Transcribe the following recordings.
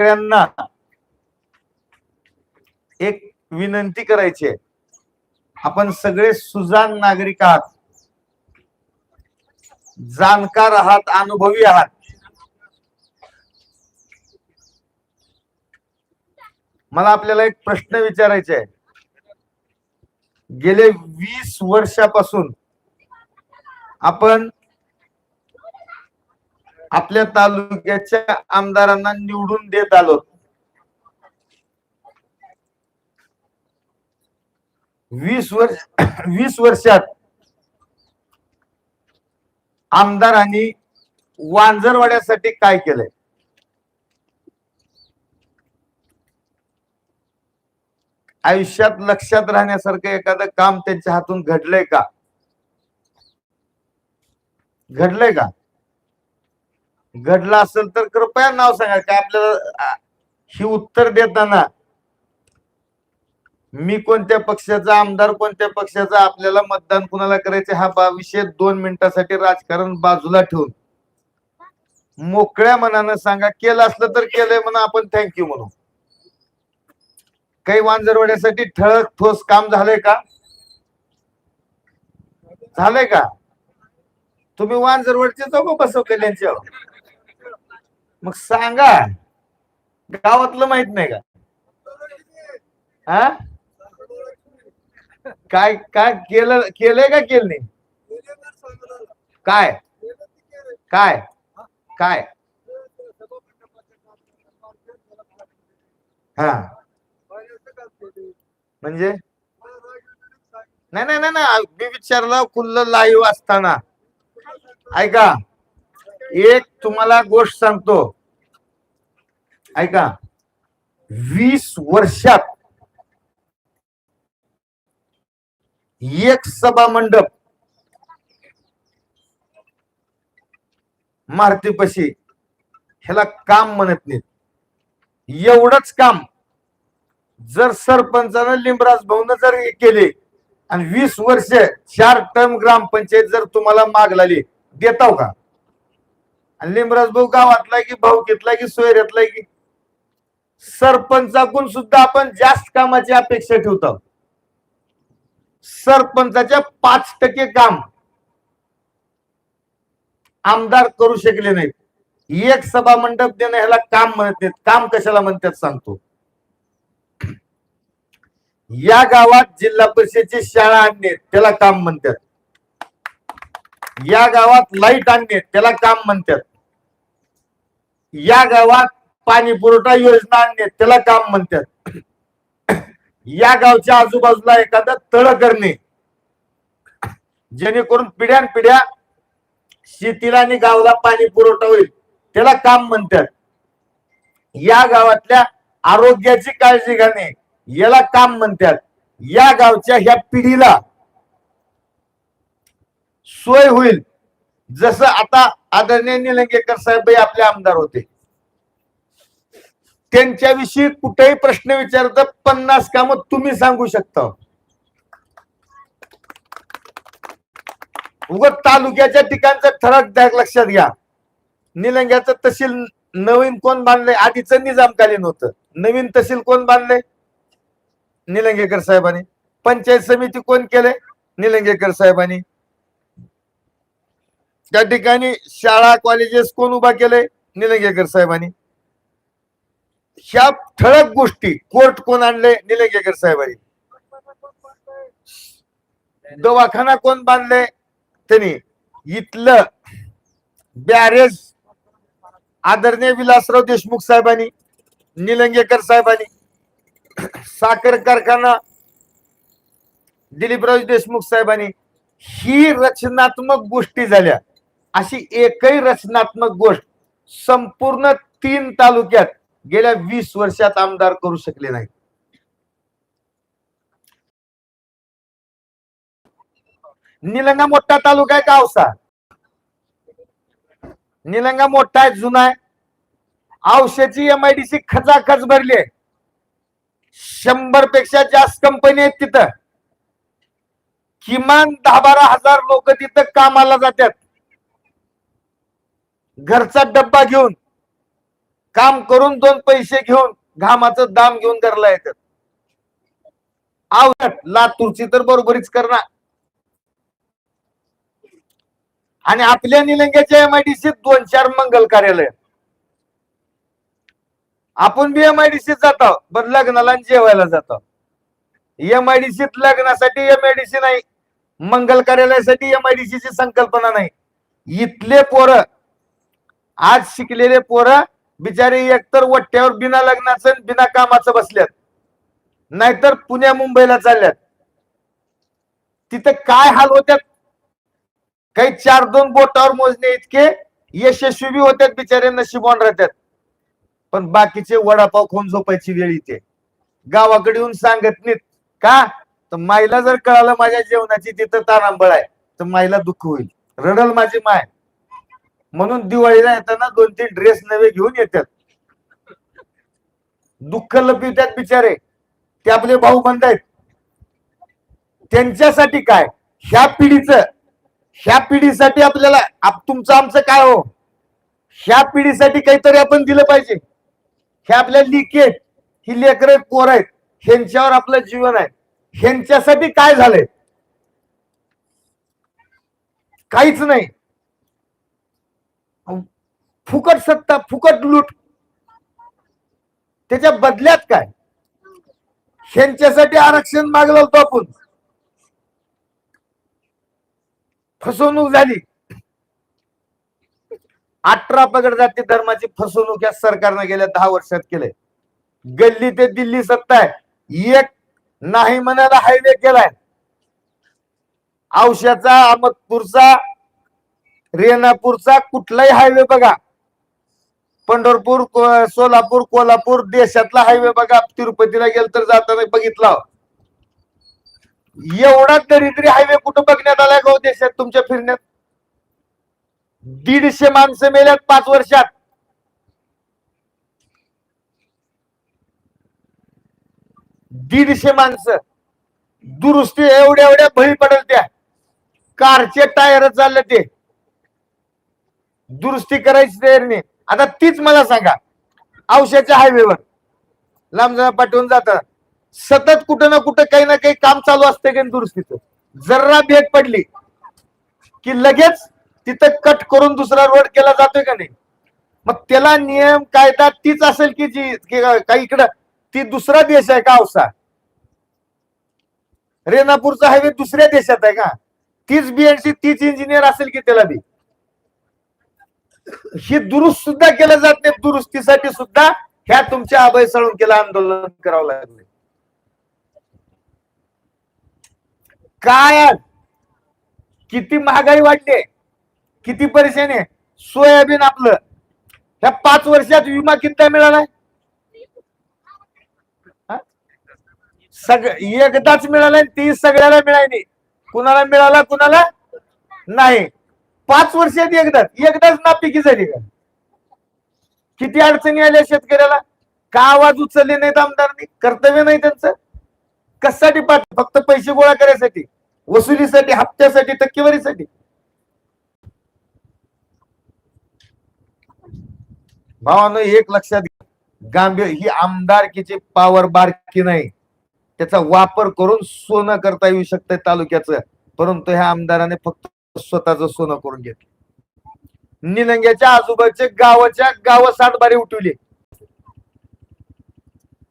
सगळ्यांना एक विनंती करायची आहे. आपण सगळे सुजाण नागरिक आहात. जाणकार आहात अनुभवी आहात. मला आपल्याला एक प्रश्न विचारायचा आहे. गेले वीस वर्षापासून आपण आपल्या तालुक्याच्या आमदारांना निवडून देत आलो. वीस वर्ष वीस वर्षात आमदारांनी वांजरवाड्यासाठी काय केलंय? आयुष्यात लक्षात राहण्यासारखं एखादं काम त्यांच्या हातून घडलंय का? घडलंय का? घडलं असेल तर कृपया नाव सांगा का आपल्याला ही उत्तर देताना मी कोणत्या पक्षाचा आमदार कोणत्या पक्षाचा आपल्याला मतदान कुणाला करायचे हा विषय दोन मिनिटासाठी राजकारण बाजूला ठेवून. मोकळ्या मनानं सांगा केलं असलं तर केलंय म्हणून आपण थँक्यू म्हणू. काही वांजरवाड्यासाठी ठळक ठोस काम झालंय का? झालंय का? तुम्ही वांजरवाडचे चौक बसवले त्यांच्यावर मग सांगा. गावातलं माहीत नाही का? हा? काय काय केलं केलंय का केलं नाही काय? काय? काय? हा. म्हणजे? नाही नाही नाही नाही. मी विचारलं खुल्ल लाईव्ह असताना. ऐका. एक तुम्हाला गोष्ट सांगतो. ऐका. वीस वर्षात एक सभा मंडप मारतीपशी ह्याला काम म्हणत नाहीत. एवढंच काम जर सरपंचानं लिंबराज भाऊन जर केले आणि वीस वर्ष चार टर्म ग्रामपंचायत जर तुम्हाला माग लागली देताव का? आणि लिमराज भाऊ गावातला की भाऊ घेतला की सोयऱ्यातला की सरपंचाकडून सुद्धा आपण जास्त कामाची अपेक्षा ठेवतो. सरपंचाच्या पाच टक्के काम आमदार करू शकले नाहीत. एक सभा मंडप देणं ह्याला काम म्हणत नाहीत. काम कशाला म्हणतात सांगतो. या गावात जिल्हा परिषदेची शाळा आणणे त्याला काम म्हणतात. या गावात लाइट आणणे त्याला काम म्हणतात. या गावात पाणी पुरवठा योजना आणणे त्याला काम म्हणतात. या गावच्या आजूबाजूला एखादं तळ करणे. जेणेकरून पिढ्यान पिढ्या शेतीला आणि गावाला पाणी पुरवठा होईल त्याला काम म्हणतात. या गावातल्या आरोग्याची काळजी घेणे याला काम म्हणतात. या गावच्या ह्या पिढीला सोय होईल. जसं आता आदरणीय निलंगेकर साहेब आपले आमदार होते. त्यांच्याविषयी कुठेही प्रश्न विचारता पन्नास काम तुम्ही सांगू शकता. उग तालुक्याच्या ठिकाणचं ठळक द्या लक्षात घ्या. निलंग्याचं तहसील नवीन कोण बांधलंय? आधीचं निजामकालीन होतं. नवीन तहसील कोण बांधलंय? निलंगेकर साहेबांनी. पंचायत समिती कोण केले निलंगेकर साहेबांनी. त्या ठिकाणी शाळा कॉलेजेस कोण उभा केले? निलंगेकर साहेबांनी. ह्या ठळक गोष्टी कोर्ट कोण आणले? निलंगेकर साहेबांनी. दवाखाना कोण बांधले? त्यांनी. इथलं बॅरेज आदरणीय विलासराव देशमुख साहेबांनी निलंगेकर साहेबांनी. साखर कारखाना दिलीपराव देशमुख साहेबांनी. ही रचनात्मक गोष्टी झाल्या. अशी एकही रचनात्मक गोष्ट संपूर्ण तीन तालुक्यात गेल्या वीस वर्षात आमदार करू शकले नाही. निलंगा मोठा तालुका आहे का निलंगा मोठा आहे जुना आहे. औषधाची एमआयडीसी खचाखच भरली आहे. शंभरपेक्षा जास्त कंपनी आहेत तिथं. किमान दहा बारा हजार लोक तिथं कामाला जातात. घरचा डब्बा घेऊन काम करून दोन पैसे घेऊन घामाचं दाम घेऊन घरला येतात. आवडत लातूरची तर बरोबरीच करणार. आणि आपल्या निलंग्याच्या एमआयडीसीत दोन चार मंगल कार्यालय. आपण बी एमआयडीसीत जातो पण लग्नाला जेवायला जातो. एमआयडीसीत लग्नासाठी एमआयडीसी नाही मंगल कार्यालयासाठी एमआयडीसी ची संकल्पना नाही. इथले पोरं आज शिकलेले पोरं बिचारे एकतर वट्ट्यावर बिना लग्नाचं बिना कामाचं बसल्यात. नाहीतर पुण्या मुंबईला चालल्यात. तिथं काय हाल होत्यात? काही चार दोन बोटावर मोजणे इतके यशस्वी बी होत्यात बिचारे नशिबॉन राहतात पण बाकीचे वडापाव खाऊन झोपायची वेळ येते. गावाकडे येऊन सांगत नाहीत. का? तर माईला जर कळालं माझ्या जेवणाची तिथं तारांबळ आहे तर माईला दुःख होईल. रडल माझी माय. म्हणून दिवाळीला येताना दोन तीन ड्रेस नवे घेऊन येतात. दुःख लपिवतात बिचारे. ते आपले भाऊ बंद आहेत त्यांच्यासाठी काय? ह्या पिढीचं ह्या पिढीसाठी आपल्याला आप- तुमचं आमचं काय हो? ह्या पिढीसाठी काहीतरी आपण दिलं पाहिजे. हे आपल्या लिकी ही लेकर आहेत पोर आहेत. ह्यांच्यावर आपलं जीवन आहे. ह्यांच्यासाठी काय झालंय? काहीच नाही. फुकट सत्ता फुकट लूट. त्याच्या बदल्यात काय? ह्यांच्यासाठी आरक्षण मागलं होतं आपण. फसवणूक झाली. अठरा पगड जाती धर्माची फसवणूक या सरकारने गेल्या दहा वर्षात केले गल्ली ते दिल्ली सत्ता आहे. एक नाही म्हणायला हायवे केलाय. औशाचा अहमदपूरचा रेणापूरचा कुठलाही हायवे बघा. पंढरपूर सोलापूर कोल्हापूर देशातला हायवे बघा. तिरुपतीला गेल तर जाताना बघितला. एवढा दरिद्री हायवे कुठं बघण्यात आलाय गाव हो देशात तुमच्या फिरण्यात? दीडशे माणसं मेल्यात पाच वर्षात. दीडशे माणसं. दुरुस्ती एवढ्या एवढ्या भळी पडेल त्या कारचे टायर चालले ते. दुरुस्ती करायची तयारी नाही. आता तीच मला सांगा. औषधाच्या हायवेवर. लांब पाठवून जात. सतत कुठं ना कुठं काही ना काही काम चालू असते का दुरुस्तीचं. जरा भेट पडली की लगेच तिथं कट करून दुसरा रोड केला जातोय का नाही? मग त्याला नियम कायदा तीच असेल की जी काही इकडं? ती दुसरा देश आहे का औसा? रेनापूरचा हायवे दुसऱ्या देशात आहे का? तीच बीएनसी तीच इंजिनियर असेल की त्याला बी? ही दुरुस्त सुद्धा केलं जात नाही. दुरुस्तीसाठी सुद्धा ह्या तुमच्या अभय केलं आंदोलन करावं लागले. काय आज? किती महागाई वाढली किती परेशानी आहे सोयाबीन आपलं. ह्या पाच वर्षात विमा किती मिळालाय हा? सग एकदाच मिळालाय ती सगळ्याला मिळाली. कुणाला मिळाला कुणाला? नाही. पाच वर्षात एकदाच एकदाच नापिकी झाली का? किती अडचणी आल्या शेतकऱ्याला? का आवाज उचलले नाहीत आमदारांनी? कर्तव्य नाही त्यांचं. कशासाठी पाठ फक्त पैसे गोळा करायसाठी वसुलीसाठी हप्त्यासाठी टक्केवारीसाठी. भावानं एक लक्षात घ्या. गांभीर ही आमदारकीची पावर बारकी नाही. त्याचा वापर करून सोनं करता येऊ शकतं तालुक्याचं. परंतु ह्या आमदाराने फक्त स्वतःच सोनं करून घेतलं. निलंग्याच्या आजोबाचे गावाच्या गाव सातबारी उठवली.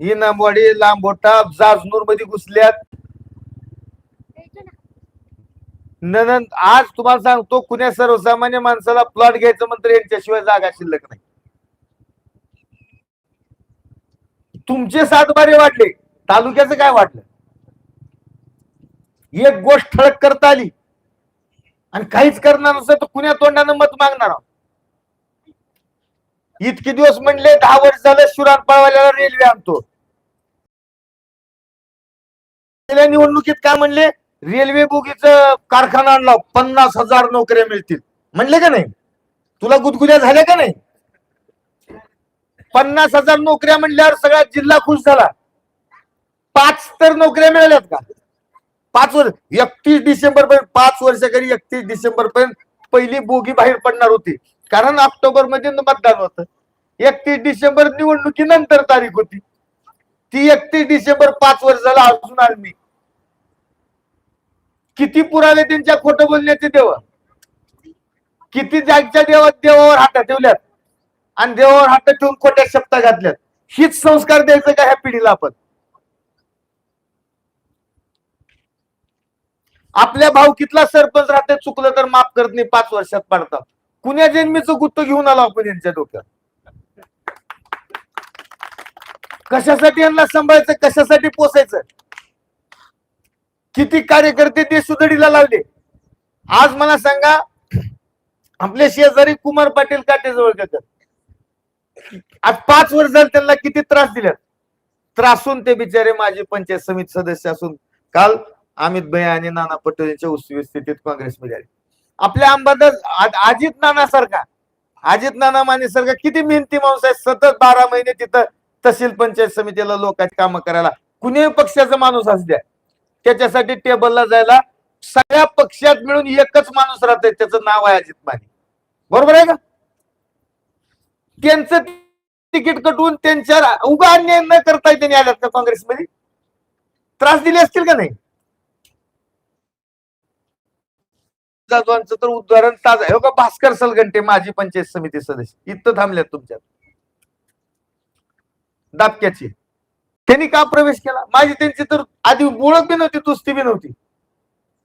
इनामवाडी लांबोटा जाजनूरमध्ये घुसल्यात. ननंद आज तुम्हाला सांगतो कुण्या सर्वसामान्य माणसाला प्लॉट घ्यायचं म्हणतं यांच्याशिवाय जागा शिल्लक नाही. तुमचे सातबारे वाटले तालुक्याचं काय वाटलं एक गोष्ट ठळक करता आली. आणि काहीच करणार नसेल तर कुण्या तोंडानं मत मागणार? आहोत. इतके दिवस म्हणले दहा वर्ष झालं शिवराम पळवाल्याला रेल्वे आणतो. गेल्या निवडणुकीत काय म्हणले? रेल्वे बोगीच कारखाना आणला पन्नास हजार नोकऱ्या मिळतील. म्हणले का नाही? तुला गुदगुद्या झाल्या का नाही? पन्नास हजार नोकऱ्या म्हणल्यावर सगळा जिल्हा खुश झाला. पाच तर नोकऱ्या मिळाल्यात का? पाच वर्ष एकतीस डिसेंबर पर्यंत पाच वर्षाखाली एकतीस डिसेंबर पर्यंत पहिली बोगी बाहेर पडणार होती. कारण ऑक्टोबरमध्ये मतदान होतं. एकतीस डिसेंबर निवडणुकीनंतर तारीख होती. ती एकतीस डिसेंबर पाच वर्षाला अजून आली किती पुरावे त्यांच्या खोटं बोलण्याचे देव? किती जागच्या देवा देवावर हात ठेवल्यात? आणि देवावर हात ठेवून खोट्या शब्द घातल्यात? हीच संस्कार द्यायचं का ह्या पिढीला आपण? आपल्या भावकीतला सरपंच राहते चुकलं तर माफ करत नाही पाच वर्षात पाडतात. कुण्या जन्मीचं गुत्त घेऊन आलो आपण यांच्या डोक्यात? कशासाठी यांना सांभाळायचं कशासाठी पोसायचं? किती कार्यकर्ते ते सुधडीला लावले? आज मला सांगा आपले शेजारी कुमार पाटील काटेजवळ करतात आज पाच वर्ष झाले त्यांना किती त्रास दिल्यात? त्रासून ते बिचारे माझे पंचायत समिती सदस्य असून काल अमित भैया आणि नाना पटोलेंच्या उसवी स्थितीत काँग्रेसमध्ये आले आपल्या अंबादास अजित नाना सारखा अजित नाना माने सारखा किती मेहनती माणूस आहे सतत बारा महिने तिथं तहसील पंचायत समितीला लोकांची कामं करायला. कुणीही पक्षाचा माणूस असू द्या. त्याच्यासाठी टेबलला जायला सगळ्या पक्षात मिळून एकच माणूस राहत त्याचं नाव आहे अजित माने. बरोबर आहे का? त्यांचं तिकीट कटवून त्यांच्या उगा अन्याय न करता त्यांनी आल्यात का काँग्रेसमध्ये? त्रास दिले असतील का नाही? जाधवांचं तर उदाहरण ताज आहे. हो का? भास्कर सलगंटे माजी पंचायत समिती सदस्य. इथं थांबल्यात तुमच्यात. दाबक्याची. त्यांनी का प्रवेश केला? माझी त्यांची तर आधी ओळख बी नव्हती तुस्ती बी नव्हती.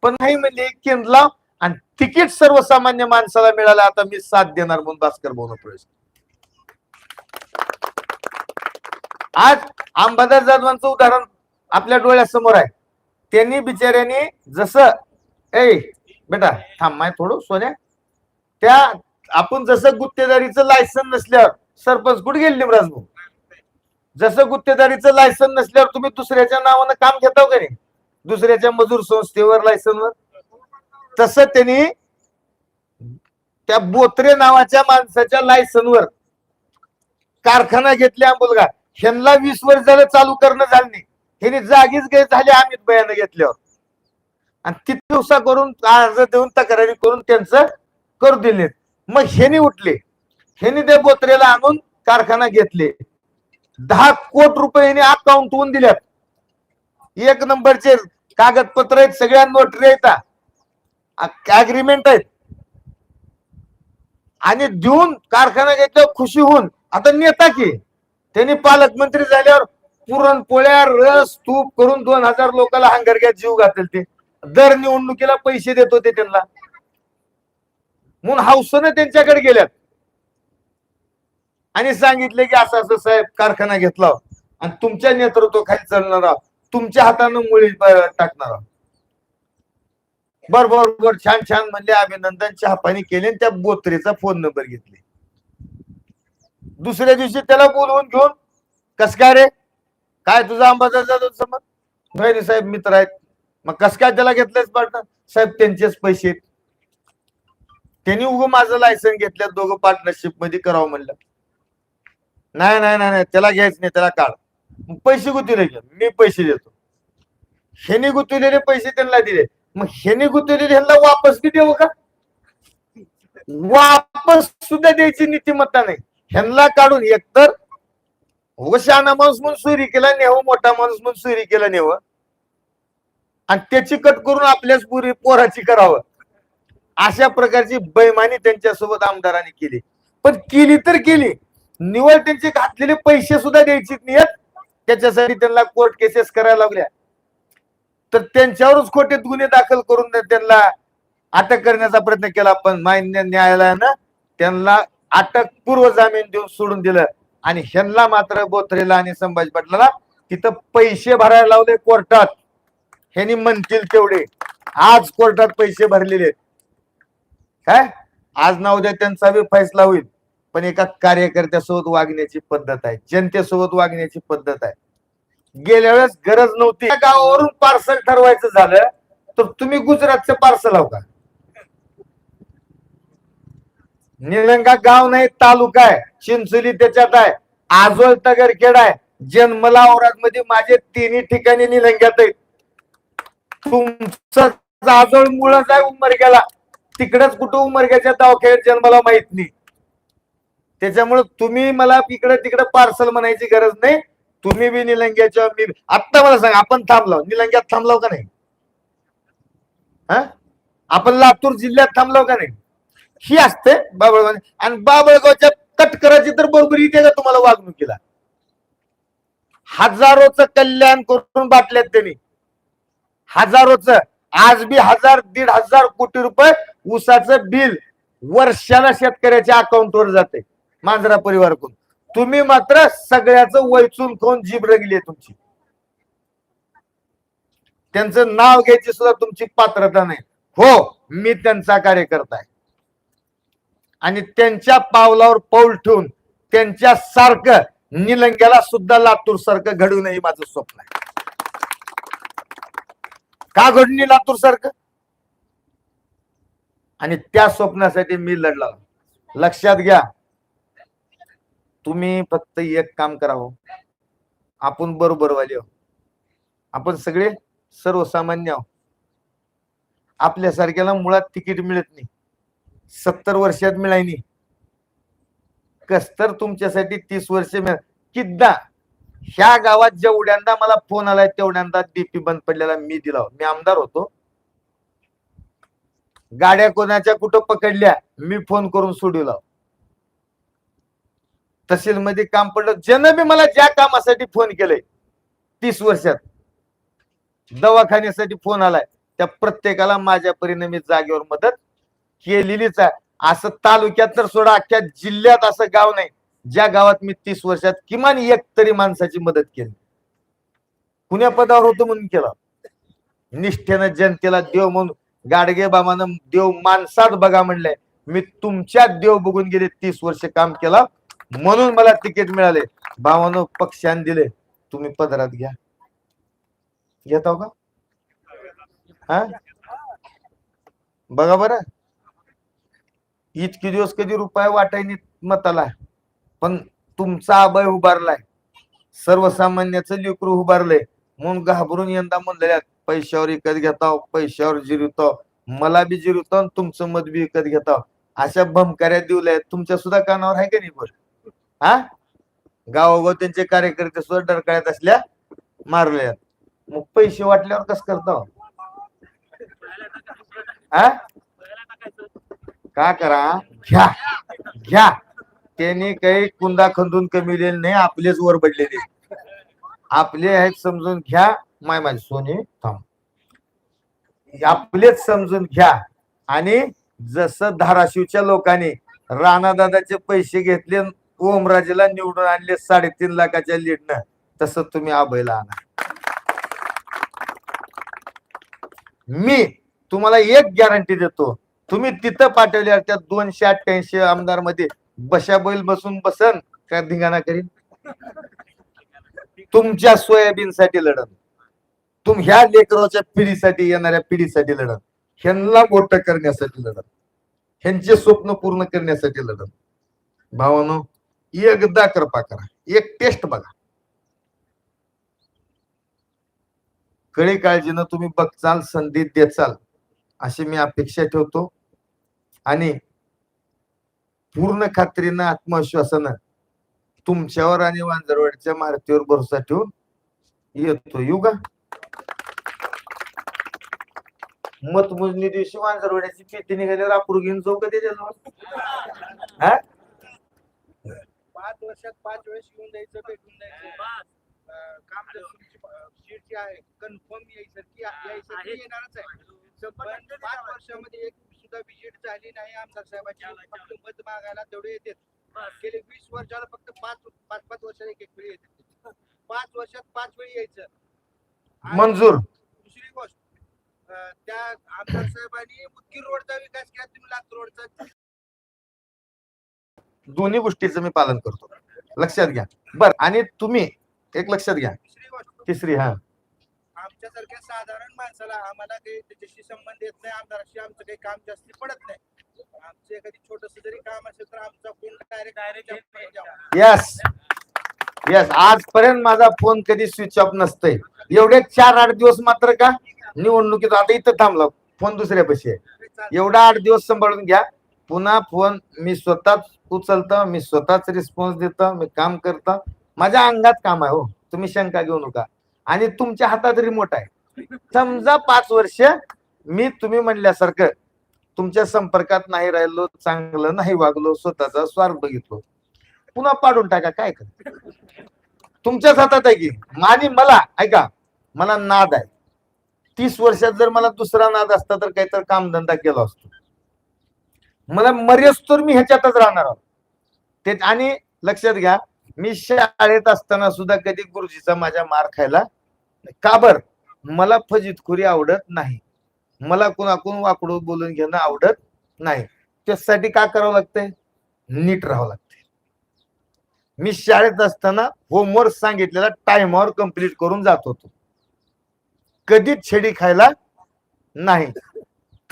पण नाही म्हणजे केंद्रला आणि तिकीट सर्वसामान्य माणसाला मिळालं आता मी साथ देणार म्हणून भास्कर भाऊन प्रवेश आज अंबादास जाधवांचं उदाहरण आपल्या डोळ्यासमोर आहे. त्यांनी बिचाऱ्याने जसं ए बेटा थांब माय थोडं सोन्या? त्या आपण जसं गुत्तेदारीचं लायसन नसल्यावर सरपंच कुठे गेले निमराज भाऊ? जसं गुत्तेदारीचं लायसन नसल्यावर तुम्ही दुसऱ्याच्या नावानं काम घेताव का नाही? दुसऱ्याच्या मजूर संस्थेवर लायसनवर तसं त्यांनी त्या बोत्रे नावाच्या माणसाच्या लायसनवर कारखाना घेतल्या मुलगा ह्यांना वीस वर्ष झालं चालू करणं झालं नाही. ह्यांनी जागीच गे झाले अमित भयानं घेतल्यावर. आणि किती दिवसा करून अर्ज देऊन तक्रारी करून त्यांचं करू दिले मग ह्यानी उठले. ह्यानी त्या बोत्रेला आणून कारखाना घेतले. दहा कोट रुपये ह्याने अकाउंट होऊन दिल्यात. एक नंबरचे कागदपत्र आहेत सगळ्या नोटरी आहेत. अग्रीमेंट आहेत. आणि देऊन कारखाना घेतल्यावर खुशी होऊन आता नेता की त्यांनी पालकमंत्री झाल्यावर पुरणपोळ्या रस तूप करून दोन हजार लोकांना हंगरग्यात जीव घातले ते. दर निवडणुकीला पैसे देत होते त्यांना. म्हणून हौसनं त्यांच्याकडे गेल्यात. आणि सांगितले की असं असं साहेब कारखाना घेतला. आणि तुमच्या नेतृत्वाखाली चालणार आहोत. तुमच्या हातानं मुळी टाकणार आहोत. बर बर बर छान छान म्हणले. अभिनंदन चहापाणी केले आणि त्या बोत्रेचा फोन नंबर घेतले. दुसऱ्या दिवशी त्याला बोलवून घेऊन कस काय रे? काय तुझा अंबादास जाधव समज नाही साहेब मित्र आहेत. मग कस काय त्याला घेतलंच पार्टनर? साहेब त्यांचेच पैसे आहेत. त्यांनी उगं माझं लायसन घेतलं दोघं पार्टनरशिपमध्ये करावं म्हणलं. नाही नाही नाही नाही, त्याला घ्यायचं नाही त्याला काढ. मग पैसे गुंतवले घे मी पैसे देतो. ह्याने गुतवलेले पैसे त्यांना दिले. मग ह्याने गुतवलेले ह्यांना वापस बी देऊ का? वापस सुद्धा द्यायची नीतिमत्ता नाही. ह्यांना काढून एकतर हो शहाणा माणूस म्हणून सुरी केला नेहो मोठा माणूस म्हणून सुरी केला नेव आणि त्याची कट करून आपल्याच पुरी पोराची करावं. अशा प्रकारची बैमानी त्यांच्यासोबत आमदारांनी केली. पण केली तर केली. निवड त्यांचे घातलेले पैसे सुद्धा द्यायची नियत त्याच्यासाठी त्यांना कोर्ट केसेस करायला लागल्या. तर त्यांच्यावरच खोटे गुन्हे दाखल करून त्यांना अटक करण्याचा प्रयत्न केला पण मान्य न्यायालयानं त्यांना अटक पूर्व जामीन देऊन सोडून दिलं. आणि ह्यांना मात्र बोथरेला आणि संभाजी पाटलाला तिथं पैसे भरायला लावले कोर्टात. ह्यानी म्हणतील तेवढे. आज कोर्टात पैसे भरलेले काय? आज ना उद्या त्यांचा बी फैसला होईल. पण एका कार्यकर्त्यासोबत वागण्याची पद्धत आहे. जनतेसोबत वागण्याची पद्धत आहे. गेल्या वेळेस गरज नव्हती. गावावरून पार्सल ठरवायचं झालं तर तुम्ही गुजरातचं पार्सल आहो का निलंगा गाव नाही तालुका आहे. चिंचोली त्याच्यात आहे. आजोल तगरखेड आहे. जन्मला औरादमध्ये माझे तिन्ही ठिकाणी निलंग्यात आहेत. तुमचं जाजळ मुळच आहे उमरग्याला. तिकडेच कुठं उमरग्याच्या दवाखान्यात जन्माला माहीत नाही. त्याच्यामुळे तुम्ही मला इकडे तिकडे पार्सल म्हणायची गरज नाही. तुम्ही बी निलंग्याच्या मी आत्ता मला सांगा आपण थांबलो. निलंग्यात थांबलो का नाही? हा? आपण लातूर जिल्ह्यात थांबलो का नाही? ही असते बाबळगाव आणि बाबळगावच्या कटकराची तर बरोबर येते का तुम्हाला वागणुकीला? हजारोचं कल्याण करून बाटल्यात त्यांनी. हजारोच. आज बी हजार दीड हजार कोटी रुपये ऊसाचं बिल वर्षाला शेतकऱ्याच्या अकाउंटवर जाते मांजरा परिवारकडून. तुम्ही मात्र सगळ्याचं वैचून खाऊन जीभ रगली आहे तुमची. त्यांचं नाव घ्यायची सुद्धा तुमची पात्रता नाही. हो मी त्यांचा कार्यकर्ता आहे. आणि त्यांच्या पावलावर पाऊल ठेवून त्यांच्या सारखं निलंग्याला सुद्धा लातूर सारखं घडवणं माझं स्वप्न आहे. का घडणी लातूर सारखं आणि त्या स्वप्नासाठी मी लढला. लक्षात घ्या. तुम्ही फक्त एक काम करावं हो. आपण बरोबर वाले हो आपण सगळे सर्वसामान्य आहो आपल्यासारख्याला मुळात तिकीट मिळत नाही. सत्तर वर्षात मिळायनी कस तर तुमच्यासाठी तीस वर्ष मिळ किद्दा ह्या गावात जेवढ्यांदा मला फोन आलाय तेवढ्यांदा डीपी बंद पडलेला मी दिला मी आमदार होतो. गाड्या कोणाच्या कुठं पकडल्या मी फोन करून सोडवला तहसील मध्ये काम पडलं. ज्यानं बी मला ज्या कामासाठी फोन केलंय तीस वर्षात दवाखान्यासाठी फोन आलाय त्या प्रत्येकाला माझ्या परीने मी जागेवर मदत केलेलीच आहे. असं तालुक्यात तर सोडा अख्ख्या जिल्ह्यात असं गाव नाही. ज्या गावात मी तीस वर्षात किमान एक तरी माणसाची मदत केली. कुण्या पदावर होतो म्हणून केला. निष्ठेनं जनतेला देव म्हणून गाडगे बाबानं देव माणसात बघा म्हणलंय. मी तुमच्यात देव बघून गेले तीस वर्ष काम केला. म्हणून मला तिकीट मिळाले. भावानं पक्षान दिले. तुम्ही पदरात घ्या. घेताव हो का? हा? बघा बरं. इतके दिवस कधी रुपये वाटायनी मताला? पण तुमचा अभय उभारलाय. सर्वसामान्याचं लेकरू उभारलंय. म्हणून घाबरून यंदा म्हणलेल्या पैशावर विकत घेताव पैशावर जिरवतो मला बी जिरवतो आणि तुमचं मत बी विकत घेताव. अशा भमकाऱ्या दिवल्या तुमच्या सुद्धा कानावर आहे का नाही बोल हा? गावोगाव त्यांचे कार्यकर्ते सुद्धा डरकाळ्यात असल्या मारल्या मग पैसे वाटल्यावर कस करतो हा? का करा? घ्या. घ्या. त्यांनी काही कुंदा खंदून कमी नाही आपलेच वर पडलेले आपले आहेत समजून घ्या माय माझे सोने थांब. आपलेच समजून घ्या. आणि जसं धाराशिवच्या लोकांनी राणादादाचे पैसे घेतले ओमराजेला निवडून आणले साडेतीन लाखाच्या लीडनं तसं तुम्ही आबईला आणा. मी तुम्हाला एक गॅरंटी देतो. तुम्ही तिथं पाठवल्यावर त्या दोनशे अठ्ठ्याऐंशी आमदारमध्ये बशा बैल बसून बसन का धिंगाणा करीन? तुमच्या सोयाबीन साठी लढत तुम ह्या लेकराच्या पिढीसाठी येणाऱ्या पिढीसाठी लढन. ह्यांना मोठं करण्यासाठी लढन. ह्यांचे स्वप्न पूर्ण करण्यासाठी लढन. भावानो एकदा कृपा करा. एक टेस्ट बघा. कळी काळजीनं तुम्ही बघचाल संधी देचाल अशी मी अपेक्षा ठेवतो. आणि पूर्ण खात्रीनं आत्मविश्वासानं तुमच्यावर आणि वांजरवाडीच्या मारुतीवर भरोसा ठेवून येतो. येऊ का? मतमोजणी दिवशी वांजरवाड्याची पेटी निघाल्यावर अप्रू घेऊन जाऊ का त्याच्याजवळ? हा? पाच वर्षात पाच वेळेस येऊन द्यायचं भेटून जायचं. काम सीटची आहे. कन्फर्म यायचं की यायचं येणारच आहे. पाच वर्षामध्ये एक सुद्धा विजिट झाली नाही. आमदार साहेबांची फक्त मत मागायला तेवढे येतात गेले वीस वर्षाला फक्त पाच पाच पाच वर्षाला एक एक वेळी येतात पाच वर्षात पाच वेळी यायचं. मंजूर. दुसरी गोष्ट त्या आमदार साहेबांनी मुदगीर रोडचा विकास केला तुम्ही लातूर रोडचा. दोन्ही गोष्टीचं मी पालन करतो. लक्षात घ्या. बर आणि तुम्ही एक लक्षात घ्या. दुसरी गोष्ट. तिसरी हा. आमच्यासारख्या साधारण माणसाला आम्हाला काही त्याच्याशी संबंध येत नाही. आमदाराशी आमचं काही काम जास्ती पडत नाही. आमचं एखादी छोटस जरी काम असेल तर आमचा phone direct direct yes yes आजपर्यंत माझा फोन कधी स्विच ऑफ नसतंय. एवढे चार आठ दिवस मात्र का निवडणुकीत आता इथं थांबला. फोन दुसऱ्या पैसे एवढा आठ दिवस सांभाळून घ्या. पुन्हा फोन मी स्वतःच उचलतो मी स्वतःच रिस्पॉन्स देतो मी काम करतो. माझ्या अंगात काम आहे हो. तुम्ही शंका घेऊ नका. आणि तुमच्या हातात रिमोट आहे. समजा पाच वर्ष मी तुम्ही म्हणल्यासारखं तुमच्या संपर्कात नाही राहिलो चांगलं नाही वागलो स्वतःचा स्वार्थ बघितलो. पुन्हा पाडून टाका काय कर तुमच्याच हातात आहे की? आणि मला ऐका मला नाद आहे. तीस वर्षात जर मला दुसरा नाद असता तर काहीतरी कामधंदा केला असतो. मला मर्यास्तोर मी ह्याच्यातच राहणार आहोत. ते आणि लक्षात घ्या मी शाळेत असताना सुद्धा कधी गुरुजीचा माझ्या मार खायला का बर? मला फजितखोरी आवडत नाही. मला कुणाकडून वाकडून बोलून घेणं आवडत नाही. त्यासाठी का करावं लागतंय? नीट राहावं लागतंय. मी शाळेत असताना होमवर्क सांगितलेला टाइमवर कंप्लीट करून जात होतो. कधीच छेडी खायला नाही.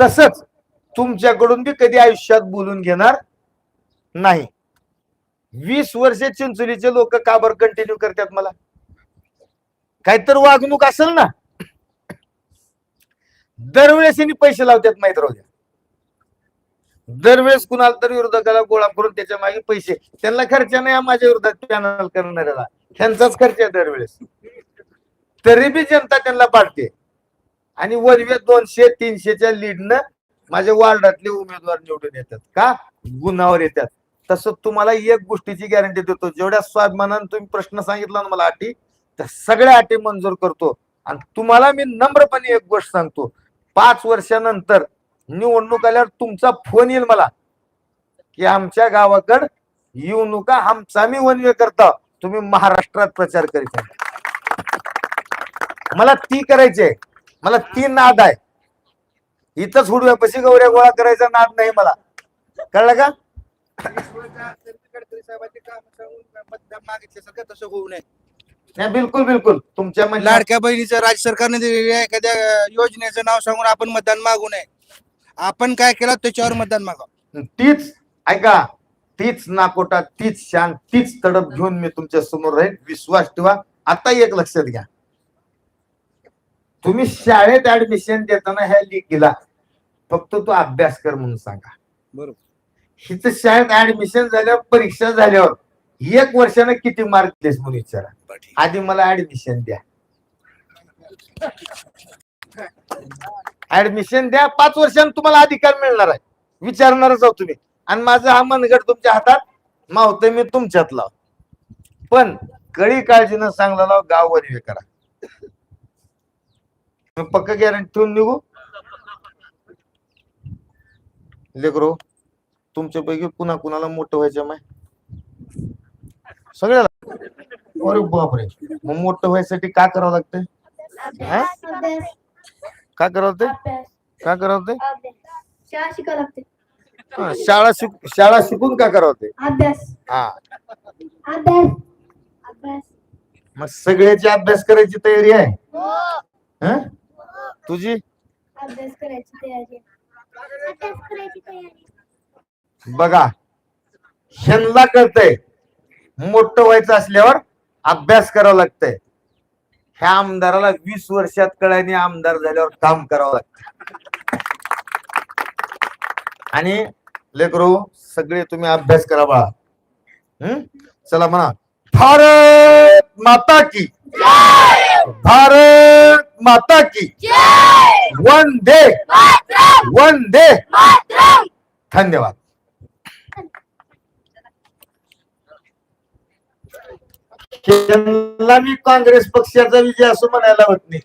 तसंच तुमच्याकडून बी कधी आयुष्यात बोलून घेणार नाही. वीस वर्षे चिंचोलीचे लोक का बरं कंटिन्यू करतात मला? काहीतर वागणूक असेल ना? दरवेळेस पैसे लावतात माहीत राहू द्या. दरवेळेस कुणाला तरी विरोधकाला गोळा करून त्याच्यामागे पैसे. त्यांना खर्च नाही माझ्या विरोधात पॅनल करणाऱ्याला. त्यांचाच खर्च आहे दरवेळेस. तरी बी जनता त्यांना पाडते. आणि वरवे दोनशे तीनशेच्या लीडनं माझ्या वार्डातले उमेदवार निवडून येतात. का? गुन्हावर येतात. तसं तुम्हाला एक गोष्टीची गॅरंटी देतो. जेवढ्या स्वाभिमानानं तुम्ही प्रश्न सांगितला ना मला अटी त्या सगळ्या अटी मंजूर करतो. आणि तुम्हाला मी नम्रपणे एक गोष्ट सांगतो. पाच वर्षानंतर निवडणूक आल्यावर तुमचा फोन येईल मला. की आमच्या गावाकड येऊ नका आमचा मी वनवे करता. तुम्ही महाराष्ट्रात प्रचार करीत मला ती करायची आहे मला ती नाद आहे. इथंच हुडव्यापाशी गौऱ्या गोळा करायचा नाद नाही मला. कळलं का? नाही बिलकुल बिलकुल. तुमच्या म्हणजे लाडक्या बहिणीचं राज्य सरकारने दिलेल्या एखाद्या योजनेचं नाव सांगून आपण मतदान मागू नये. आपण काय केलं त्याच्यावर मतदान मागा. तीच ऐका तीच नाकोटा तीच शान तीच तडप घेऊन मी तुमच्यासमोर राहील विश्वास ठेवा. आता एक लक्षात घ्या. तुम्ही शाळेत ऍडमिशन देताना ह्या लिखीला फक्त तो अभ्यास कर म्हणून सांगा. बरोबर. हिचं शाळेत ऍडमिशन झाल्यावर परीक्षा झाल्यावर एक वर्षानं किती मार्क देस म्हणून विचारा. आधी मला ऍडमिशन द्या. ऍडमिशन द्या पाच वर्षांनी तुम्हाला अधिकार मिळणार आहे. विचारणारच आहोत तुम्ही. आणि माझा हा मनगट तुमच्या हातात मावतोय मी तुमच्यात लाव पण कळी काळजीनं चांगला लाव गाव वनवे करा. पक्क गॅरंटी ठेवून निघू. लेकरो तुमच्यापैकी कुणा कुणाला मोठं व्हायचं माय सगळ्याला. अरे बापरे. मग मोठं व्हायसाठी काय करावं लागतंय? हा? काय करावं ते काय करावं ते शाळा शिकावं लागते हा, शाळा शिक शाळा शिकून काय करावं ते? अभ्यास. हा. अभ्यास. अभ्यास. मग सगळ्याची अभ्यास करायची तयारी आहे? हा? तुझी? अभ्यास करायची तयारी अभ्यास करायची तयारी बघा ह्यांना कळतंय. मोठं व्हायचं असल्यावर अभ्यास करावं लागतंय. ह्या आमदाराला वीस वर्षात कळायने आमदार झाल्यावर काम करावं लागतं आणि लेकरो सगळे तुम्ही अभ्यास करा बाळा. हम्म चला म्हणा भारत माता की. भारत माता की. वंदे! वंदे! धन्यवाद. मी काँग्रेस पक्षाचा विजय असं म्हणायला होत नाही.